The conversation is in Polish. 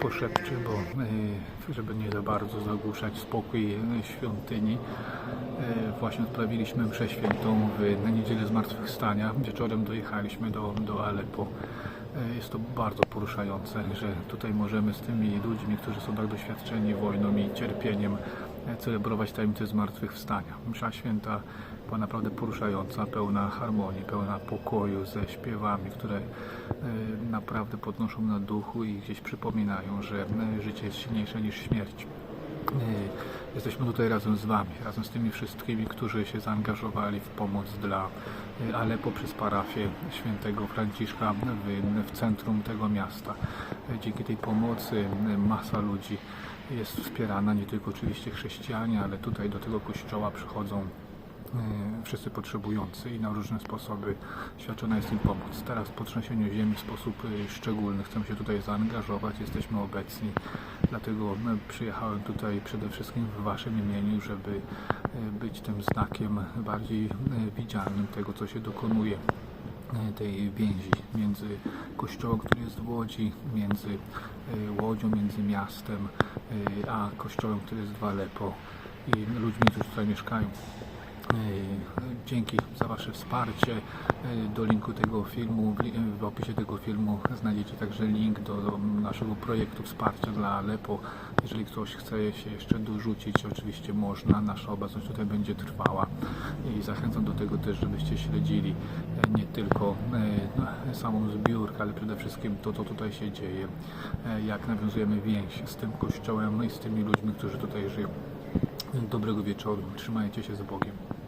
poszepczy, bo e, żeby nie za bardzo zagłuszać spokój e, świątyni. E, Właśnie odprawiliśmy mszę świętą w niedzielę Zmartwychwstania. Wieczorem dojechaliśmy do, do Aleppo. Jest to bardzo poruszające, że tutaj możemy z tymi ludźmi, którzy są tak doświadczeni wojną i cierpieniem, celebrować tajemnicę zmartwychwstania. Msza święta była naprawdę poruszająca, pełna harmonii, pełna pokoju ze śpiewami, które naprawdę podnoszą na duchu i gdzieś przypominają, że e, życie jest silniejsze niż śmierć. E, Jesteśmy tutaj razem z Wami, razem z tymi wszystkimi, którzy się zaangażowali w pomoc dla e, Aleppo przez parafię świętego Franciszka w, w centrum tego miasta. Dzięki tej pomocy masa ludzi jest wspierana, nie tylko oczywiście chrześcijanie, ale tutaj do tego kościoła przychodzą wszyscy potrzebujący i na różne sposoby świadczona jest im pomoc. Teraz po trzęsieniu ziemi w sposób e, szczególny chcemy się tutaj zaangażować, jesteśmy obecni, dlatego e, przyjechałem tutaj przede wszystkim w Waszym imieniu, żeby e, być tym znakiem bardziej e, widzialnym tego, co się dokonuje e, tej więzi między kościołem, który jest w Łodzi, między e, Łodzią, między miastem, e, a kościołem, który jest w Aleppo i ludźmi, którzy tutaj mieszkają. E, Dzięki za Wasze wsparcie. E, Do linku tego filmu, w opisie tego filmu znajdziecie także link do, naszego projektu wsparcia dla Aleppo. Jeżeli ktoś chce się jeszcze dorzucić, oczywiście można. Nasza obecność tutaj będzie trwała i zachęcam do tego też, żebyście śledzili e, nie tylko samą zbiórkę, ale przede wszystkim to, co tutaj się dzieje, jak nawiązujemy więź z tym kościołem i z tymi ludźmi, którzy tutaj żyją. Dobrego wieczoru, trzymajcie się z Bogiem.